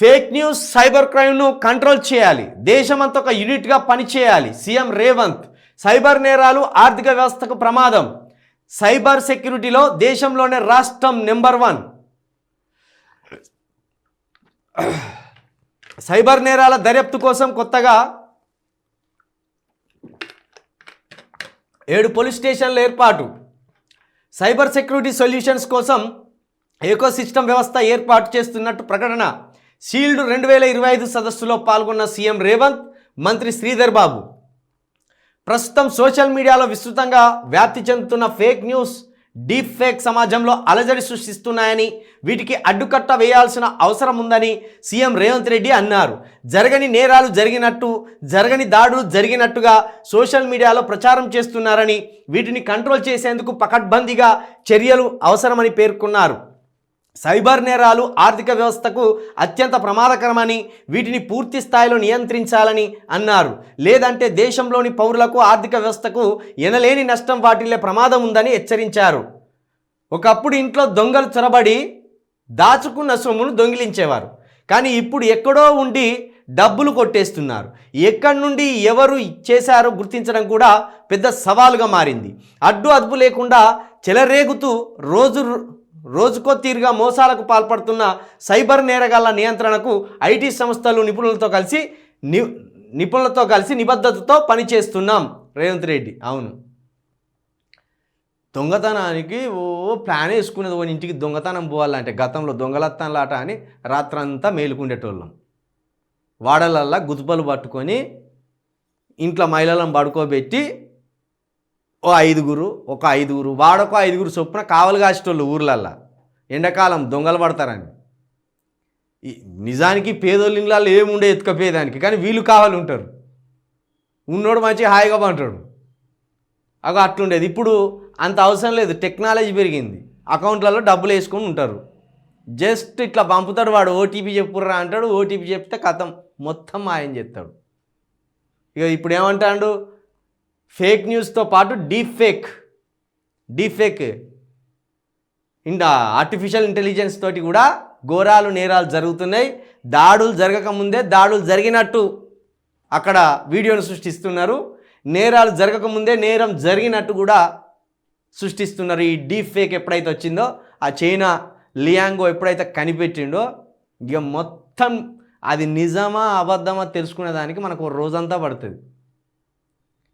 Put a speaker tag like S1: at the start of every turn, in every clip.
S1: Fake news cyber క్రైమ్ను control చేయాలి. దేశమంతా ఒక యూనిట్గా పనిచేయాలి. సీఎం రేవంత్ సైబర్ నేరాలు ఆర్థిక వ్యవస్థకు ప్రమాదం. సైబర్ సెక్యూరిటీలో దేశంలోనే రాష్ట్రం నెంబర్ వన్. సైబర్ నేరాల దర్యాప్తు కోసం కొత్తగా ఏడు పోలీస్ స్టేషన్ల ఏర్పాటు. సైబర్ సెక్యూరిటీ సొల్యూషన్స్ కోసం ఏకో సిస్టమ్ వ్యవస్థ ఏర్పాటు చేస్తున్నట్టు ప్రకటన. షీల్డ్ రెండు వేల ఇరవై ఐదు సదస్సులో పాల్గొన్న సీఎం రేవంత్ మంత్రి శ్రీధర్ బాబు. ప్రస్తుతం సోషల్ మీడియాలో విస్తృతంగా వ్యాప్తి చెందుతున్న ఫేక్ న్యూస్ డీప్ ఫేక్ సమాజంలో అలజడి సృష్టిస్తున్నాయని వీటికి అడ్డుకట్ట వేయాల్సిన అవసరం ఉందని సీఎం రేవంత్ రెడ్డి అన్నారు. జరగని నేరాలు జరిగినట్టు జరగని దాడులు జరిగినట్టుగా సోషల్ మీడియాలో ప్రచారం చేస్తున్నారని వీటిని కంట్రోల్ చేసేందుకు పకడ్బందీగా చర్యలు అవసరమని పేర్కొన్నారు. సైబర్ నేరాలు ఆర్థిక వ్యవస్థకు అత్యంత ప్రమాదకరమని వీటిని పూర్తి స్థాయిలో నియంత్రించాలని అన్నారు. లేదంటే దేశంలోని పౌరులకు ఆర్థిక వ్యవస్థకు ఎనలేని నష్టం వాటిల్లే ప్రమాదం ఉందని హెచ్చరించారు. ఒకప్పుడు ఇంట్లో దొంగలు చొరబడి దాచుకున్న సొమ్మును దొంగిలించేవారు. కానీ ఇప్పుడు ఎక్కడో ఉండి డబ్బులు కొట్టేస్తున్నారు. ఎక్కడి నుండి ఎవరు చేశారో గుర్తించడం కూడా పెద్ద సవాలుగా మారింది. అడ్డు అదుపు లేకుండా చెలరేగుతూ రోజు రోజుకో తీరుగా మోసాలకు పాల్పడుతున్న సైబర్ నేరగాళ్ళ నియంత్రణకు ఐటీ సంస్థలు నిపుణులతో కలిసి ని నిపుణులతో కలిసి నిబద్ధతతో పనిచేస్తున్నాం. రేవంత్ రెడ్డి. అవును. దొంగతనానికి ఓ ప్లాన్ వేసుకునేది. ఓ ఇంటికి దొంగతనం పోవాలంటే గతంలో దొంగలత్తన్లాట అని రాత్రంతా మేలుకుండేటోళ్ళం. వాడలల్లా గుతుపలు పట్టుకొని ఇంట్లో మహిళలను పడుకోబెట్టి ఓ ఐదుగురు ఒక ఐదుగురు వాడొక ఐదుగురు చొప్పున కావలు కాసేటోళ్ళు ఊర్లల్లా. ఎండాకాలం దొంగలు పడతారని. నిజానికి పేదోళ్ళ ఇళ్ళల్లో ఏముండే ఎత్తుకపోయేదానికి కానీ వీళ్ళు కావాలి ఉంటారు. ఉన్నోడు మంచి హాయిగా పంటాడు అగో అట్లుండేది. ఇప్పుడు అంత అవసరం లేదు. టెక్నాలజీ పెరిగింది. అకౌంట్లలో డబ్బులు వేసుకొని ఉంటారు. జస్ట్ ఇట్లా పంపుతాడు వాడు ఓటీపీ చెప్పుర్రా అంటాడు ఓటీపీ చెప్తే కథం మొత్తం మాయం చేస్తాడు. ఇక ఇప్పుడు ఏమంటాడు? ఫేక్ న్యూస్తో పాటు డీప్ ఫేక్ డీప్ ఫేక్ ఇంకా ఆర్టిఫిషియల్ ఇంటెలిజెన్స్ తోటి కూడా ఘోరాలు నేరాలు జరుగుతున్నాయి. దాడులు జరగకముందే దాడులు జరిగినట్టు అక్కడ వీడియోను సృష్టిస్తున్నారు. నేరాలు జరగకముందే నేరం జరిగినట్టు కూడా సృష్టిస్తున్నారు. ఈ డీప్ ఫేక్ ఎప్పుడైతే వచ్చిందో ఆ చైనా లియాంగో ఎప్పుడైతే కనిపెట్టిండో ఇక మొత్తం అది నిజమా అబద్ధమా తెలుసుకునే దానికి మనకు రోజంతా పడుతుంది.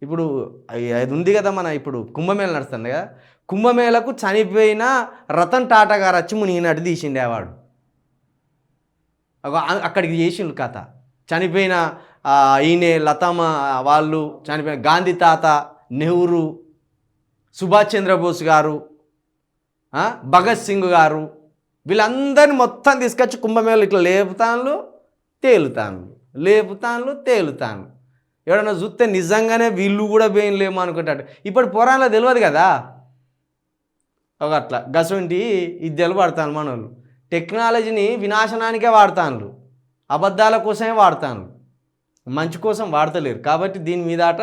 S1: ఇప్పుడు అది ఉంది కదా మన ఇప్పుడు కుంభమేళ నడుస్తుంది కదా. కుంభమేళకు చనిపోయిన రతన్ టాటా గారు వచ్చి మునిగినట్టు తీసిండే వాడు. అక్కడికి చేసిండు కథ. చనిపోయిన ఈయనే లతమ్మ వాళ్ళు చనిపోయిన గాంధీ తాత నెహ్రూ సుభాష్ చంద్రబోస్ గారు భగత్ సింగ్ గారు వీళ్ళందరినీ మొత్తం తీసుకొచ్చి కుంభమేళ ఇట్లా లేపుతాన్లు తేలుతాన్లు. లేపుతాన్లు తేలుతాన్లు. ఎవడన్నా చూస్తే నిజంగానే వీళ్ళు కూడా లేమో అనుకుంటాడు. ఇప్పుడు పొరాన్లో తెలియదు కదా? ఒక అట్లా. గసంటి ఇద్దరు పడతాను మనోళ్ళు. టెక్నాలజీని వినాశనానికే వాడతాను అబద్ధాల కోసమే వాడతాను మంచి కోసం వాడతలేరు. కాబట్టి దీని మీద అట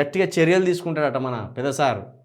S1: గట్టిగా చర్యలు తీసుకుంటాడట మన పెద్దసారు